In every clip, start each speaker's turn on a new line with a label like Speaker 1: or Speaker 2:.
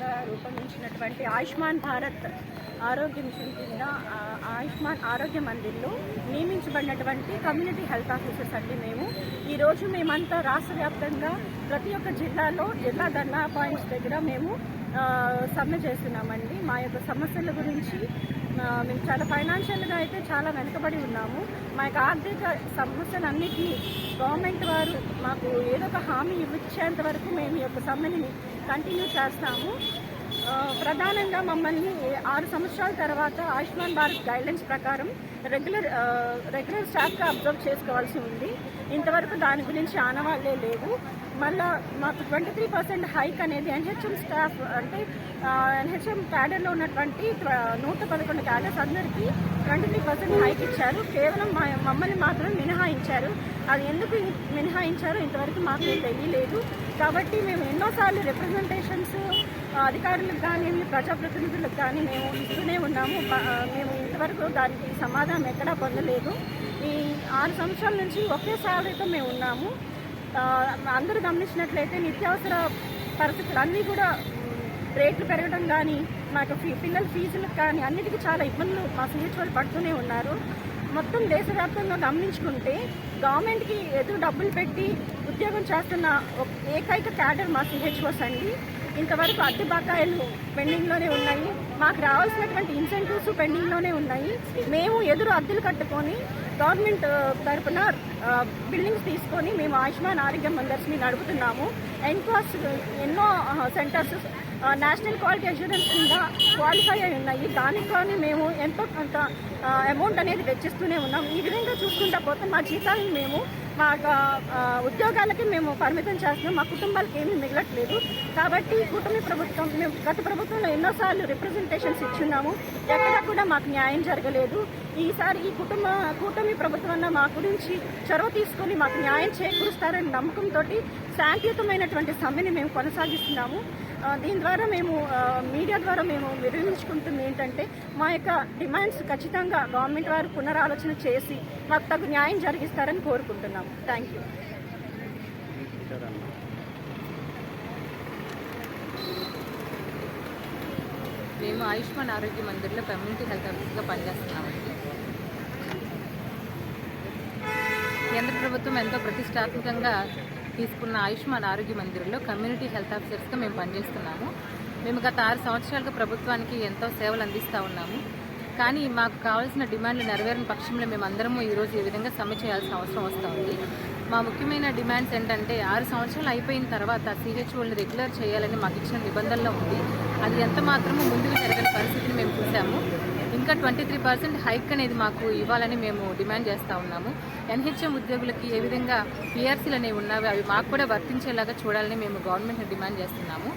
Speaker 1: గా రూపొందించినటువంటి ఆయుష్మాన్ భారత్ ఆరోగ్య మిషన్ కింద ఆయుష్మాన్ ఆరోగ్య మందిర్లో నియమించబడినటువంటి కమ్యూనిటీ హెల్త్ ఆఫీసర్స్ అండి మేము. ఈరోజు మేమంతా రాష్ట్ర వ్యాప్తంగా ప్రతి ఒక్క జిల్లాలో జిల్లా ధర్నా పాయింట్స్ దగ్గర మేము సమ్మె చేస్తున్నామండి. మా యొక్క సమస్యల గురించి మేము చాలా ఫైనాన్షియల్గా అయితే చాలా వెనుకబడి ఉన్నాము. మా యొక్క ఆర్థిక సమస్యలన్నిటినీ గవర్నమెంట్ వారు మాకు ఏదో ఒక హామీ ఇచ్చేంత వరకు మేము ఈ యొక్క సమ్మెని కంటిన్యూ చేస్తాము. ప్రధానంగా మమ్మల్ని ఆరు సంవత్సరాల తర్వాత ఆయుష్మాన్ భారత్ గైడ్లైన్స్ ప్రకారం రెగ్యులర్ రెగ్యులర్ స్టాఫ్గా అబ్జర్వ్ చేసుకోవాల్సి ఉంది. ఇంతవరకు దాని గురించి ఆనవాళ్ళే లేవు. మళ్ళా మాకు ట్వంటీ త్రీ పర్సెంట్ హైక్ అనేది ఎన్హెచ్ఎం స్టాఫ్ అంటే ఎన్హెచ్ఎం క్యాడర్లో ఉన్నటువంటి నూట పదకొండు క్యాడర్స్ అందరికీ ట్వంటీ త్రీ పర్సెంట్ హైక్ ఇచ్చారు. కేవలం మా మమ్మల్ని మాత్రం మినహాయించారు. అది ఎందుకు మినహాయించారో ఇంతవరకు మాకు తెలియలేదు. కాబట్టి మేము ఎన్నోసార్లు రిప్రజెంటేషన్స్ అధికారులకు కానీ ప్రజాప్రతినిధులకు కానీ మేము ఇస్తూనే ఉన్నాము. మేము ఇంతవరకు దానికి సమాధానం ఎక్కడా పొందలేదు. ఈ ఆరు సంవత్సరాల నుంచి ఒకే సాలరీతో మేము ఉన్నాము. అందరూ గమనించినట్లయితే నిత్యావసర పరిస్థితులు అన్నీ కూడా రేట్లు పెరగడం కానీ మాకు ఫీ పిల్లల ఫీజులకు కానీ అన్నిటికీ చాలా ఇబ్బందులు మా సిహెచ్ పడుతూనే ఉన్నారు. మొత్తం దేశవ్యాప్తంగా గమనించుకుంటే గవర్నమెంట్కి ఎదురు డబ్బులు పెట్టి ఉద్యోగం చేస్తున్న ఏకైక క్యాడర్ మా సిహెచ్ఓస్ అండి. ఇంతవరకు అద్దె బకాయిలు పెండింగ్లోనే ఉన్నాయి. మాకు రావాల్సినటువంటి ఇన్సెంటివ్స్ పెండింగ్లోనే ఉన్నాయి. మేము ఎదురు అద్దెలు కట్టుకొని గవర్నమెంట్ తరఫున uh, తరపున uh, బిల్డింగ్స్ తీసుకొని మేము ఆయుష్మాన్ ఆరోగ్య మందర్స్ని నడుపుతున్నాము. ఎన్క్వాస్ uh, ఎన్నో సెంటర్స్ నేషనల్ క్వాలిటీ అష్యూరెన్స్ కింద క్వాలిఫై అయి ఉన్నాయి. దానికి కానీ మేము ఎంతో కొంత అమౌంట్ అనేది వెచ్చిస్తూనే ఉన్నాం ఈ విధంగా చూసుకుంటా పోతే మా జీతాలను మేము మా ఉద్యోగాలకి మేము పరిమితం చేస్తున్నాం. మా కుటుంబాలకి ఏమీ మిగలట్లేదు. కాబట్టి కూటమి ప్రభుత్వం మేము గత ప్రభుత్వంలో ఎన్నోసార్లు రిప్రజెంటేషన్స్ ఇచ్చున్నాము ఎక్కడా కూడా మాకు న్యాయం జరగలేదు. ఈసారి ఈ కుటుంబ కూటమి ప్రభుత్వం మా గురించి చొరవ తీసుకొని మాకు న్యాయం చేకూరుస్తారని నమ్మకంతో శాంతియుతమైనటువంటి సమ్మెని మేము కొనసాగిస్తున్నాము. దీని ద్వారా మేము మీడియా ద్వారా మేము విరమించుకుంటుంది ఏంటంటే మా యొక్క డిమాండ్స్ ఖచ్చితంగా గవర్నమెంట్ వారు పునరాలోచన చేసి మాకు తగు న్యాయం జరిగిస్తారని కోరుకుంటున్నాము. థ్యాంక్ యూ
Speaker 2: మేము ఆయుష్మాన్ ఆరోగ్య మందిర్లో కమ్యూనిటీ హెల్త్ ఆఫీస్గా పనిచేస్తున్నామండి. కేంద్ర ప్రభుత్వం ఎంతో ప్రతిష్టాత్మకంగా తీసుకున్న ఆయుష్మాన్ ఆరోగ్య మందిర్లో కమ్యూనిటీ హెల్త్ ఆఫీసర్స్గా మేము పనిచేస్తున్నాము. మేము గత ఆరు సంవత్సరాలుగా ప్రభుత్వానికి ఎంతో సేవలు అందిస్తూ ఉన్నాము. కానీ మాకు కావాల్సిన డిమాండ్లు నెరవేరని పక్షంలో మేము అందరము ఈరోజు ఈ విధంగా సమ్మె చేయాల్సిన అవసరం వస్తూ ఉంది మా ముఖ్యమైన డిమాండ్స్ ఏంటంటే ఆరు సంవత్సరాలు అయిపోయిన తర్వాత సిహెచ్ఓల్ని రెగ్యులర్ చేయాలని మాకు ఇచ్చిన నిబంధనలో ఉంది. అది ఎంత మాత్రము ముందుకు జరగని పరిస్థితిని మేము చూసాము ఇంకా ట్వంటీ త్రీ పర్సెంట్ హైక్ అనేది మాకు ఇవ్వాలని మేము డిమాండ్ చేస్తూ ఉన్నాము. ఎన్హెచ్ఎం ఉద్యోగులకి ఏ విధంగా పిఆర్సీలు అనేవి ఉన్నావి అవి మాకు కూడా వర్తించేలాగా చూడాలని మేము గవర్నమెంట్ని డిమాండ్ చేస్తున్నాము.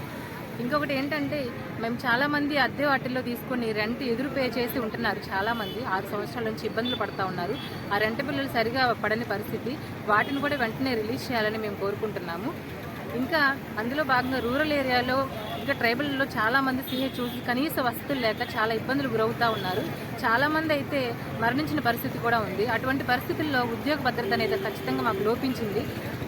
Speaker 2: ఇంకొకటి ఏంటంటే మేము చాలామంది అద్దె వాటిల్లో తీసుకొని రెంట్ ఎదురు పే చేసి ఉంటున్నారు చాలామంది. ఆరు సంవత్సరాల నుంచి ఇబ్బందులు పడతా ఉన్నారు. ఆ రెంట్ బిల్లులు సరిగా పడని పరిస్థితి. వాటిని కూడా వెంటనే రిలీజ్ చేయాలని మేము కోరుకుంటున్నాము. ఇంకా అందులో భాగంగా రూరల్ ఏరియాలో ఇంకా ట్రైబల్లో చాలా మంది చూసి కనీస వసతులు లేక చాలా ఇబ్బందులు గురవుతూ ఉన్నారు. చాలా మంది అయితే మరణించిన పరిస్థితి కూడా ఉంది. అటువంటి పరిస్థితుల్లో ఉద్యోగ భద్రత అనేది ఖచ్చితంగా మాకు లోపించింది.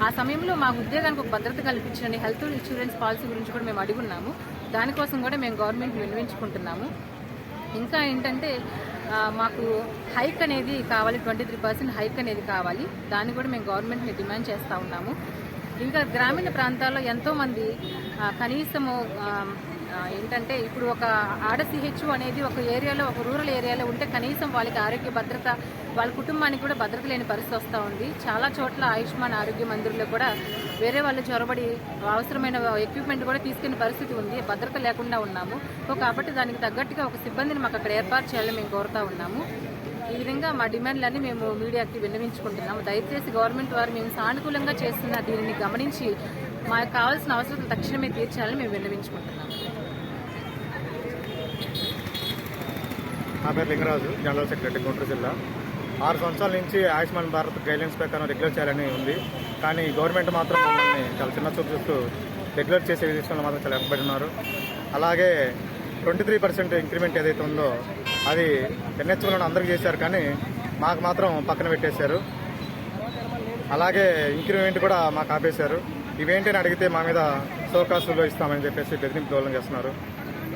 Speaker 2: ఆ సమయంలో మా ఉద్యోగానికి ఒక భద్రత కల్పించిన హెల్త్ ఇన్సూరెన్స్ పాలసీ గురించి కూడా మేము అడుగున్నాము. దానికోసం కూడా మేము గవర్నమెంట్ విన్నవించుకుంటున్నాము. ఇంకా ఏంటంటే మాకు హైక్ అనేది కావాలి ట్వంటీ త్రీ పర్సెంట్ హైక్ అనేది కావాలి. దాన్ని కూడా మేము గవర్నమెంట్ని డిమాండ్ చేస్తూ ఉన్నాము. ఇంకా గ్రామీణ ప్రాంతాల్లో ఎంతోమంది కనీసము ఏంటంటే ఇప్పుడు ఒక ఆడ సిహెచ్ అనేది ఒక ఏరియాలో ఒక రూరల్ ఏరియాలో ఉంటే కనీసం వాళ్ళకి ఆరోగ్య భద్రత వాళ్ళ కుటుంబానికి కూడా భద్రత లేని పరిస్థితి వస్తూ ఉంది. చాలా చోట్ల ఆయుష్మాన్ ఆరోగ్య మందిర్లో కూడా వేరే వాళ్ళు చొరబడి అవసరమైన ఎక్విప్మెంట్ కూడా తీసుకునే పరిస్థితి ఉంది. భద్రత లేకుండా ఉన్నాము. సో కాబట్టి దానికి తగ్గట్టుగా ఒక సిబ్బందిని మాకు అక్కడ ఏర్పాటు చేయాలని మేము కోరుతా ఉన్నాము. ఈ విధంగా మా డిమాండ్లన్నీ మేము మీడియాకి విన్నవించుకుంటున్నాము. దయచేసి గవర్నమెంట్ వారు మేము సానుకూలంగా చేస్తున్న దీనిని గమనించి మాకు కావాల్సిన అవసరాలు తక్షణమే తీర్చాలని మేము విన్నవించుకుంటున్నాము.
Speaker 3: నా పేరు లింగరాజు జనరల్ సెక్రటరీ గుంటూరు జిల్లా. ఆరు సంవత్సరాల నుంచి ఆయుష్మాన్ భారత్ గైడ్లైన్స్ ప్రకారం రెగ్యులర్ చేయాలని ఉంది. కానీ గవర్నమెంట్ మాత్రం మమ్మల్ని చాలా చిన్న చూపు చూస్తూ రెగ్యులర్ చేసే విషయంలో మాత్రం చాలా వెనకబడి ఉన్నారు. అలాగే ట్వంటీ త్రీ పర్సెంట్ ఇంక్రిమెంట్ ఏదైతే ఉందో అది ఎన్హెచ్ఓలను అందరికీ చేశారు కానీ మాకు మాత్రం పక్కన పెట్టేశారు. అలాగే ఇంక్రిమెంట్ కూడా మాకు ఆపేశారు. ఇవేంటని అడిగితే మా మీద సోకాసులో ఇస్తామని చెప్పేసి బెదిరింపు దోళన చేస్తున్నారు.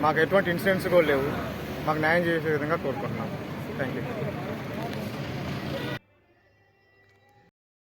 Speaker 3: మాకు ఎటువంటి ఇన్సిడెంట్స్ కూడా లేవు. మాకు న్యాయం చేసే విధంగా కోరుకుంటున్నాం. Thank you